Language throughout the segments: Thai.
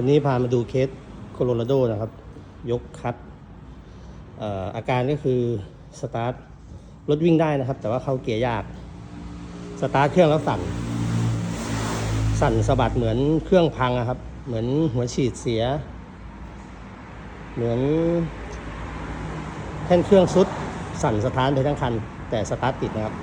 วันนี้พามาดูเคสโคโลราโดนะครับ ยกคัดอาการก็คือสตาร์ทรถวิ่งได้นะครับ แต่ว่าเข้าเกียร์ยาก สตาร์ทเครื่องแล้วสั่น สั่นสะบัดเหมือนเครื่องพังอะครับ เหมือนหัวฉีดเสีย เหมือนแท่นเครื่องซุด สั่นสตาร์ทไปทั้งคัน แต่สตาร์ทติดนะครับ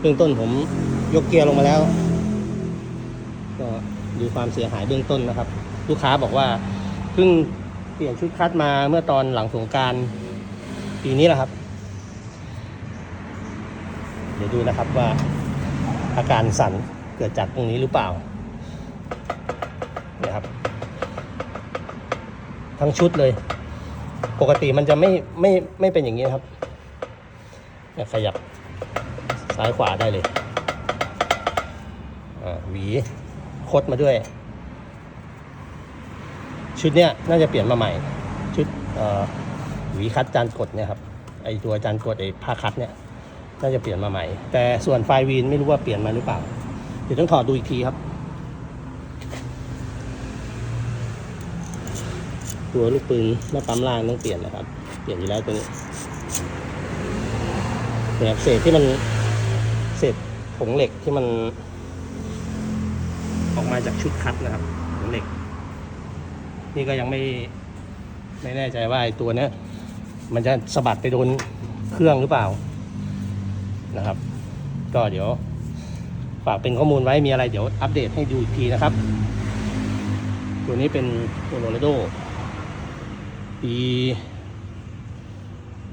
เบื้องต้นผมยกเกียร์ลงมาแล้วก็ ดูความเสียหายเบื้องต้นนะครับ ลูกค้าบอกว่าเพิ่งเปลี่ยนชุดคัดมาเมื่อตอนหลังสงการปีนี้แหละครับ เดี๋ยวดูนะครับว่าอาการสั่นเกิดจากตรงนี้หรือเปล่านะครับ ทั้งชุดเลย ปกติมันจะไม่ไม่ไม่เป็นอย่างนี้นะครับเนี่ยขยับซ้ายขวาได้เลยอ่าหวี คดมาด้วย ชุดเนี้ยน่าจะเปลี่ยนมาใหม่ ชุดหวีคัดจานกดเนี่ยครับไอตัวจานกดไอผ้าคัดเนี่ยน่าจะเปลี่ยนมาใหม่ แต่ส่วนไฟวีนไม่รู้ว่าเปลี่ยนมาหรือเปล่า เดี๋ยวต้องถอดดูอีกทีครับ ตัวลูกปืนหน้าปั๊มล่างต้องเปลี่ยนนะครับ เปลี่ยนอยู่แล้วตัวนี้เนี่ยเศษที่มันเศษผงเหล็กที่มัน ออกมาจากชุดคัดนะครับผงเหล็ก นี่ก็ยังไม่ไม่แน่ใจว่าไอ้ตัวเนี้ยมันจะสะบัดไปโดนเครื่องหรือเปล่านะครับ ก็เดี๋ยว ฝากเป็นข้อมูลไว้มีอะไรเดี๋ยวอัปเดตให้ดูอีกทีนะครับ ตัวนี้เป็นโคโลราโดปี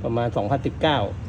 ประมาณ 2019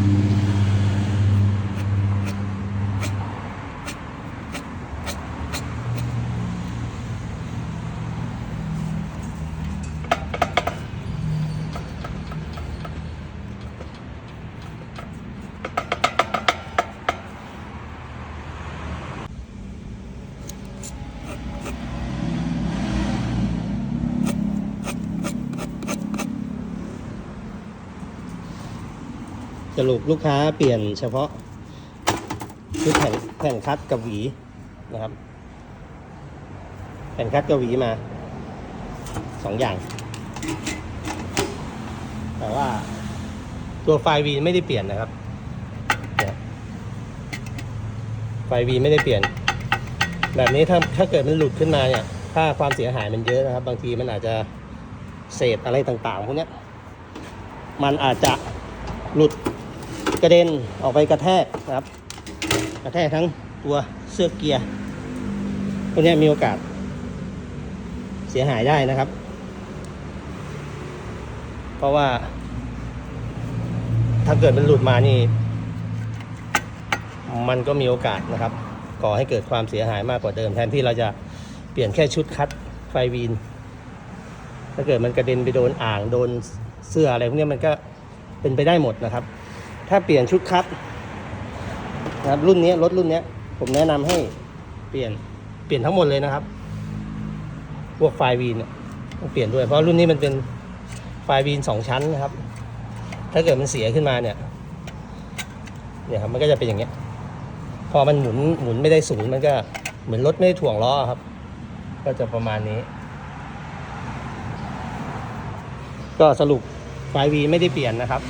รุปลูกค้าเปลี่ยนเฉพาะชุดแผ่นแผ่นคัดกับหวีนะครับ แผ่นคัดกับหวีมาสองอย่าง แต่ว่าตัวไฟวีไม่ได้เปลี่ยนนะครับไฟวีไม่ได้เปลี่ยน แบบนี้ถ้าถ้าเกิดมันหลุดขึ้นมาเนี่ยถ้าความเสียหายมันเยอะนะครับ บางทีมันอาจจะเศษอะไรต่างๆพวกนี้มันอาจจะหลุด กระเด็นออกไปกระแทกนะครับ กระแทกทั้งตัวเสื้อเกียร์พวกนี้มีโอกาส เสียหายได้นะครับ เพราะว่า ถ้าเกิดมันหลุดมานี่ มันก็มีโอกาสนะครับก่อให้เกิดความเสียหายมากกว่าเดิม แทนที่เราจะเปลี่ยนแค่ชุดคัดไฟวีน ถ้าเกิดมันกระเด็นไปโดนอ่างโดนเสื้ออะไรพวกนี้มันก็เป็นไปได้หมดนะครับ ถ้าเปลี่ยนชุดคัดนะครับรุ่นนี้รถรุ่นนี้ผมแนะนำให้เปลี่ยนเปลี่ยนทั้งหมดเลยนะครับ พวกไฟวีนเนี่ยต้องเปลี่ยนด้วย เพราะรุ่นนี้มันเป็นไฟวีนสองชั้นนะครับ ถ้าเกิดมันเสียขึ้นมาเนี่ยเนี่ยครับมันก็จะเป็นอย่างเงี้ย พอมันหมุนหมุนไม่ได้ศูนย์มันก็เหมือนรถไม่ได้ถ่วงล้อครับ ก็จะประมาณนี้ ก็สรุปไฟวีไม่ได้เปลี่ยนนะครับ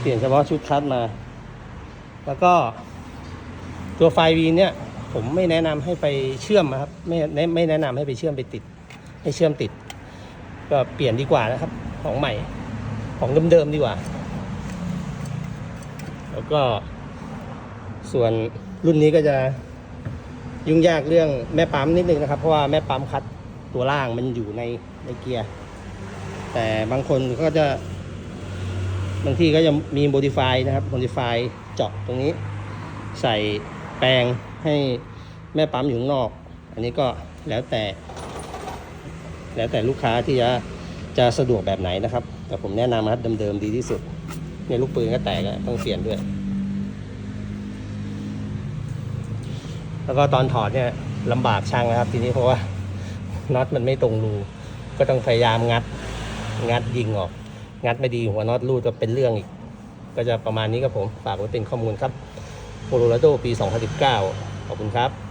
เปลี่ยนเฉพาะชุดคัดมา แล้วก็ตัวไฟวีเนี่ยผมไม่แนะนำให้ไปเชื่อมนะครับไม่ไม่แนะนำให้ไปเชื่อมไปติดให้เชื่อมติด ก็เปลี่ยนดีกว่านะครับ ของใหม่ของเดิมๆดีกว่า แล้วก็ส่วนรุ่นนี้ก็จะยุ่งยากเรื่องแม่ปั๊มนิดนึงนะครับ เพราะว่าแม่ปั๊มคัดตัวล่างมันอยู่ในในเกียร์ แต่บางคนก็จะ บางที่ก็จะมี modify นะครับ modify เจาะตรงนี้ ใส่แปลงให้แม่ปั๊มอยู่ข้างนอก อันนี้ก็แล้วแต่ แล้วแต่ลูกค้าที่จะจะสะดวกแบบไหนนะครับ แต่ผมแนะนำนะครับเดิมๆดีที่สุดเนี่ยลูกปืนก็แตกอะต้องเปลี่ยนด้วย แล้วก็ตอนถอดเนี่ยลำบากช่างนะครับ ทีนี้เพราะว่าน็อตมันไม่ตรงรู ก็ต้องพยายามงัดงัดยิงออก งัดไม่ดีหัวน็อตรูดก็เป็นเรื่องอีก ก็จะประมาณนี้ครับผม ฝากไว้เป็นข้อมูลครับโคโลราโดปี 2019 ขอบคุณครับ